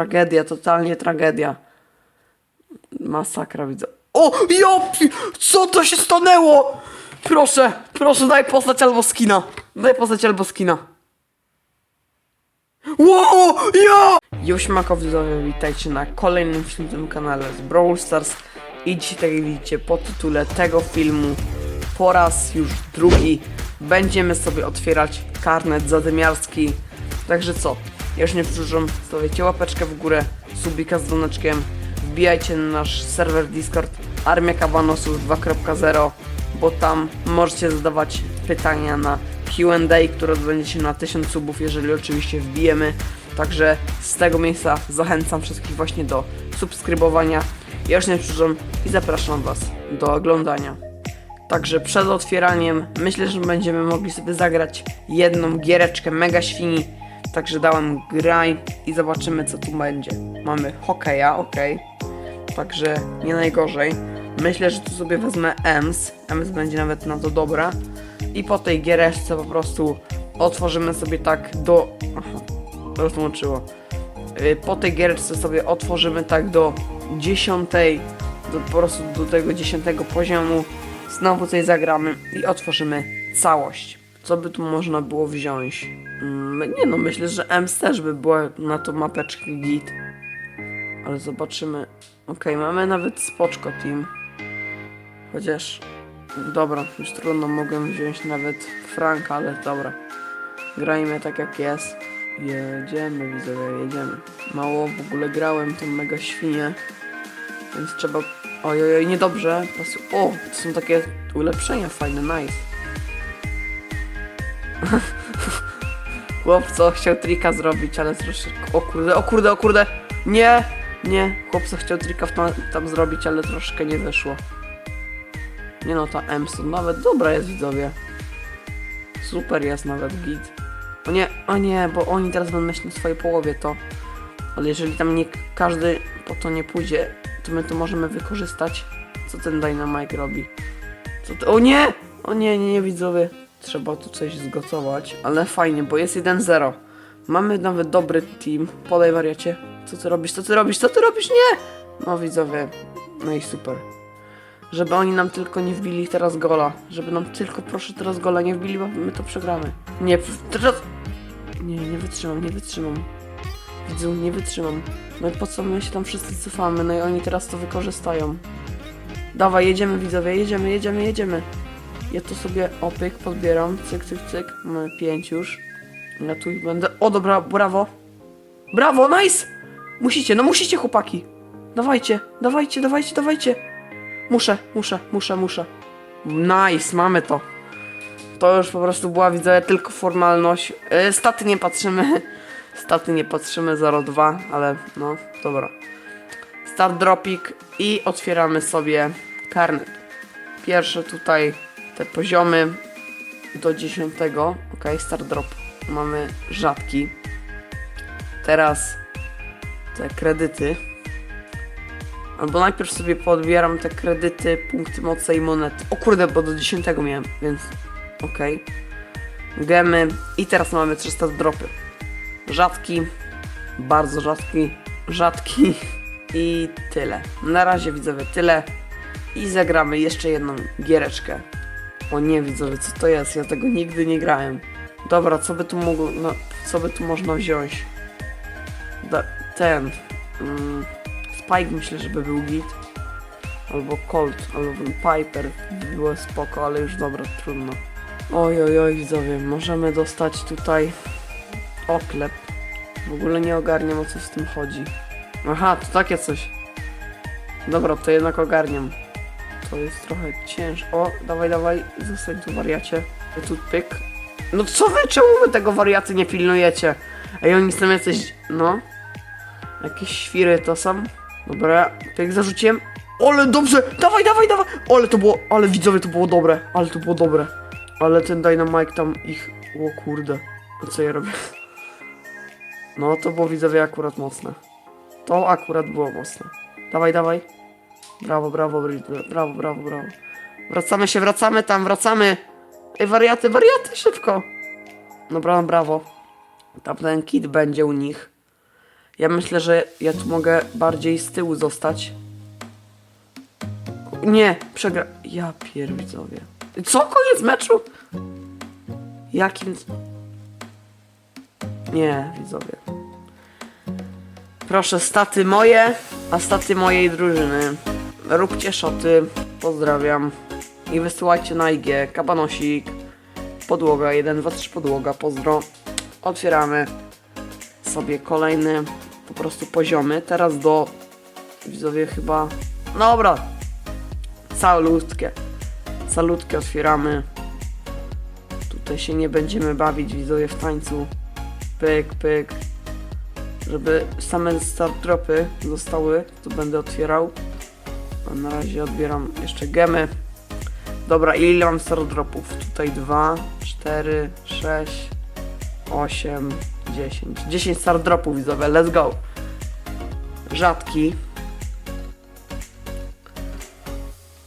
tragedia, totalnie tragedia. Masakra widzę. O! Ja! pi- Co to się stanęło? Proszę, proszę, daj postać albo skina. Daj postać albo skina. Wow! Ja! Już widzowie, witajcie na kolejnym filmie na kanale z Brawl Stars. I dzisiaj, tak jak widzicie, po tytule tego filmu po raz już drugi będziemy sobie otwierać karnet zadymiarski. Także co? Ja już nie stawiajcie łapeczkę w górę, subika z dzwoneczkiem, wbijajcie na nasz serwer Discord Armia Kabanosów 2.0, bo tam możecie zadawać pytania na Q&A, które odbędzie się na 1000 subów, jeżeli oczywiście wbijemy. Także z tego miejsca zachęcam wszystkich właśnie do subskrybowania. Ja już nie przedłużam i zapraszam Was do oglądania. Także przed otwieraniem myślę, że będziemy mogli sobie zagrać jedną giereczkę Mega Świni. Także dałem graj i zobaczymy co tu będzie. Mamy hokeja, ok. Także nie najgorzej. Myślę, że tu sobie wezmę EMS. EMS będzie nawet na to dobra. I po tej giereczce po prostu otworzymy sobie tak do... Aha, rozłączyło. Y, Po tej giereczce sobie otworzymy tak do dziesiątej, do, po prostu do tego dziesiątego poziomu. Znowu coś zagramy i otworzymy całość. Co by tu można było wziąć? Mm, nie no, myślę, że EMS też by była na to mapeczkę git. Ale zobaczymy. Okej, mamy nawet spoczko team. Chociaż... Dobra, już trudno mogę wziąć nawet Franka, ale dobra. Grajmy tak jak jest. Jedziemy, widzowie, jedziemy. Mało w ogóle grałem tą mega świnię. Więc trzeba... Ojojoj, niedobrze. Pasu... O, to są takie ulepszenia fajne, nice. Chłopco chciał trika zrobić, ale troszeczkę... O kurde, o kurde, o kurde! Nie! Nie, chłopco chciał trika tam, tam zrobić, ale troszkę nie wyszło. Nie no, ta Emson nawet dobra jest, widzowie. Super jest nawet git. O nie, o nie, bo oni teraz będą myśleć na swojej połowie to. Ale jeżeli tam nie każdy po to nie pójdzie, to my to możemy wykorzystać. Co ten Dynamite robi? Co to? O nie! O nie, nie, nie, widzowie. Trzeba tu coś zgotować, ale fajnie, bo jest 1-0. Mamy nawet dobry team. Podaj wariacie. Co ty robisz? Co ty robisz? Co ty robisz? Nie! No widzowie. No i super. Żeby oni nam tylko nie wbili teraz gola. Żeby nam tylko proszę teraz gola nie wbili, bo my to przegramy. Nie, teraz... Nie, nie wytrzymam, nie wytrzymam. Widzu, nie wytrzymam. No i po co my się tam wszyscy cofamy? No i oni teraz to wykorzystają. Dawaj, jedziemy widzowie, jedziemy, jedziemy, jedziemy. Ja to sobie opyk, podbieram, cyk, cyk, cyk. Mamy pięć już. Ja tu ich będę... O, dobra, brawo. Brawo, nice! Musicie, no musicie chłopaki. Dawajcie, dawajcie, dawajcie, dawajcie. Muszę, muszę, muszę, muszę. Nice, mamy to. To już po prostu była, widzę, tylko formalność. Yy, staty nie patrzymy. Staty nie patrzymy, 0,2, ale no, dobra. Start dropik i otwieramy sobie karnet. Pierwsze tutaj te poziomy do 10. Ok, start drop. Mamy rzadki. Teraz te kredyty. Albo najpierw sobie podbieram te kredyty, punkty mocy i monety. O kurde, bo do 10 miałem, więc okej. Gemy i teraz mamy 300 dropy. Rzadki, bardzo rzadki, rzadki i tyle. Na razie widzowie tyle i zagramy jeszcze jedną giereczkę. O nie widzowie, co to jest? Ja tego nigdy nie grałem. Dobra, co by tu mogło, no, co by tu można wziąć? Da, ten, mm, Spike myślę, żeby był git. Albo Colt, albo Piper by było spoko, ale już dobra, trudno. Oj, oj, oj, widzowie, możemy dostać tutaj oklep. W ogóle nie ogarniam o co z tym chodzi. Aha, to takie coś. Dobra, to jednak ogarniam. To jest trochę ciężko. O, dawaj, dawaj, zostań tu wariacie. Tu pyk. No co wy, czemu wy tego wariaty nie pilnujecie? Ej, oni są jacyś, no. Jakieś świry to są. Dobra, pyk zarzuciłem. Ale dobrze, dawaj, dawaj, dawaj. Ale to było, ale widzowie to było dobre. Ale to było dobre. Ale ten Dynamite tam ich, o kurde. A co ja robię? No to było widzowie akurat mocne. To akurat było mocne. Dawaj, dawaj. Brawo, brawo, br- brawo, brawo, brawo. Wracamy się, wracamy tam, wracamy. Ej, wariaty, wariaty, szybko. Dobra, brawo. Tam ten kit będzie u nich. Ja myślę, że ja tu mogę bardziej z tyłu zostać. Nie, przegra... Ja pierwidzowie. Co? Koniec meczu? Jakim... Nie, widzowie. Proszę, staty moje, a staty mojej drużyny. Róbcie szoty, pozdrawiam. I wysyłajcie na IG, kabanosik, podłoga, 1, 2, 3 podłoga, pozdro. Otwieramy sobie kolejny po prostu poziomy. Teraz do widzowie chyba. No dobra. Salutkie. Salutkie otwieramy. Tutaj się nie będziemy bawić widzowie w tańcu. Pyk, pyk. Żeby same start dropy zostały, to będę otwierał. A na razie odbieram jeszcze gemy. Dobra, ile mam start dropów? Tutaj 2, 4, 6, 8, 10. 10 start dropów widzowie, let's go. Rzadki.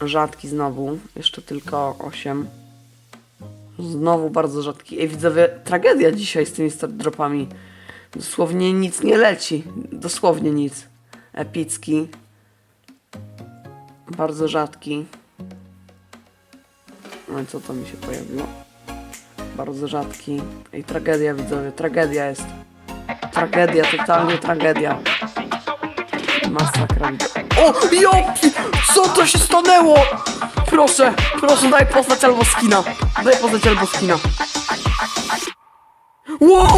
Rzadki znowu, jeszcze tylko 8. Znowu bardzo rzadki. Ej widzowie, tragedia dzisiaj z tymi start dropami. Dosłownie nic nie leci. Dosłownie nic. Epicki. Bardzo rzadki. No i co to mi się pojawiło? Bardzo rzadki. Ej, tragedia widzowie, tragedia jest. Tragedia, totalnie tragedia. Masakra. O, jopi! Co to się stanęło? Proszę, proszę, daj postać albo skina. Daj postać albo skina. Wow,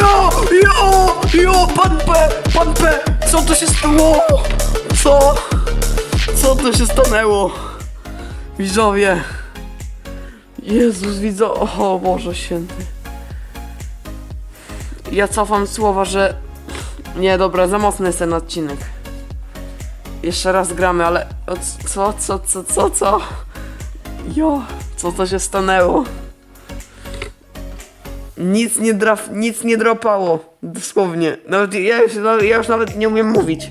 jo, jo, jo, pan P, pan P, co to się stało? Co? Co to się stanęło? Widzowie. Jezus, widzę, o Boże święty. Ja cofam słowa, że... Nie, dobra, za mocny jest ten odcinek. Jeszcze raz gramy, ale... Co, co, co, co, co? Jo, co to się stanęło? Nic nie draf, nic nie dropało. Dosłownie. Nawet ja już, ja już nawet nie umiem mówić.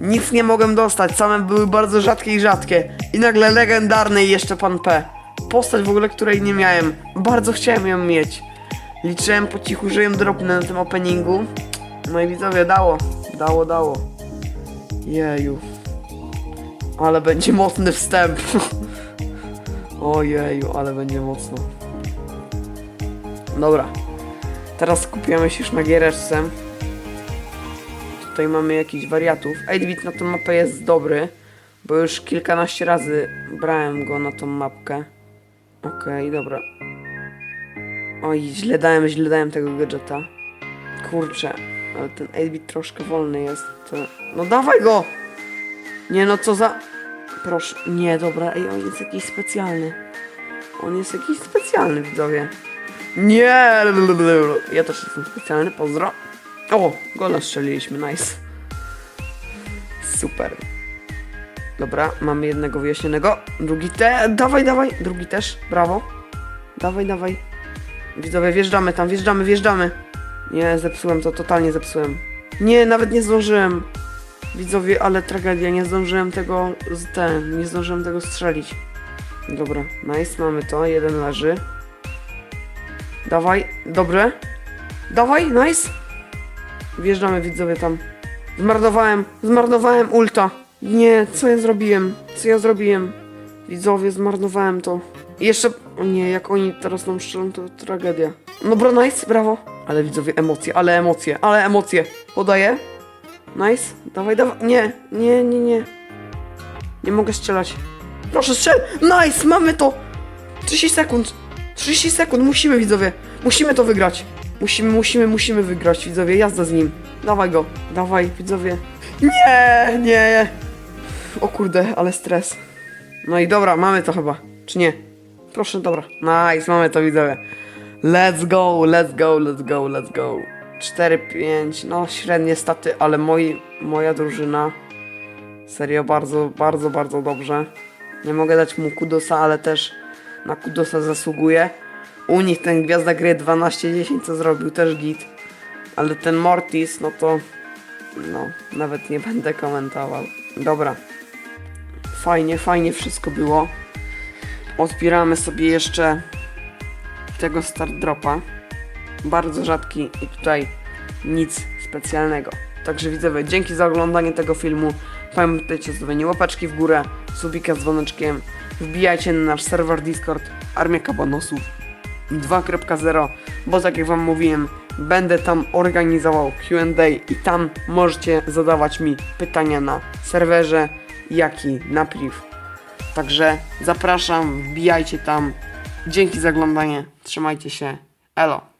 Nic nie mogłem dostać, same były bardzo rzadkie i rzadkie. I nagle legendarny jeszcze pan P. Postać w ogóle, której nie miałem. Bardzo chciałem ją mieć. Liczyłem po cichu, że ją dropnę na tym openingu. No i widzowie, dało. Dało, dało. Jeju. Ale będzie mocny wstęp. Ojeju, ale będzie mocno. Dobra. Teraz skupiamy się już na giereczce. Tutaj mamy jakichś wariatów. 8-bit na tą mapę jest dobry, bo już kilkanaście razy brałem go na tą mapkę. Okej, dobra. Oj, źle dałem, źle dałem tego gadżeta. Kurczę, ale ten 8-bit troszkę wolny jest. No dawaj go! Nie no, co za... Proszę, nie, dobra, ej, on jest jakiś specjalny. On jest jakiś specjalny, widzowie. Nie! Ja też jestem specjalny, pozdro. O, gola strzeliliśmy, nice. Super. Dobra, mamy jednego wyjaśnionego. Drugi te, dawaj, dawaj. Drugi też, brawo. Dawaj, dawaj. Widzowie, wjeżdżamy tam, wjeżdżamy, wjeżdżamy. Nie, zepsułem to, totalnie zepsułem. Nie, nawet nie zdążyłem. Widzowie, ale tragedia, nie zdążyłem tego, ten, nie zdążyłem tego strzelić. Dobra, nice, mamy to, jeden leży. Dawaj, dobre. Dawaj, nice. Wjeżdżamy widzowie tam. Zmarnowałem, zmarnowałem ulta. Nie, co ja zrobiłem? Co ja zrobiłem? Widzowie, zmarnowałem to. I jeszcze, o nie, jak oni teraz nam strzelą, to tragedia. No bro, nice, brawo. Ale widzowie, emocje, ale emocje, ale emocje. Podaję. Nice, dawaj, dawaj. Nie, nie, nie, nie. Nie mogę strzelać. Proszę, strzel. Nice, mamy to. 30 sekund. 30 sekund, musimy widzowie. Musimy to wygrać. Musimy, musimy, musimy wygrać widzowie. Jazda z nim. Dawaj go. Dawaj widzowie. Nie, nie. O kurde, ale stres. No i dobra, mamy to chyba. Czy nie? Proszę, dobra. Nice, mamy to widzowie. Let's go, let's go, let's go, let's go. 4-5, no średnie staty, ale moi, moja drużyna serio bardzo, bardzo, bardzo dobrze. Nie mogę dać mu kudosa, ale też na kudosa zasługuje. U nich ten gwiazda gry 12-10 co zrobił też git. Ale ten Mortis, no to no, nawet nie będę komentował. Dobra. Fajnie, fajnie wszystko było. Odbieramy sobie jeszcze tego start dropa. Bardzo rzadki i tutaj nic specjalnego. Także widzowie, dzięki za oglądanie tego filmu. Pamiętajcie o zostawieniu łapeczki w górę, subika z dzwoneczkiem. Wbijajcie na nasz serwer Discord Armia Kabanosów 2.0, bo tak jak wam mówiłem, będę tam organizował Q&A i tam możecie zadawać mi pytania na serwerze, jak i na priv. Także zapraszam, wbijajcie tam. Dzięki za oglądanie, trzymajcie się, elo.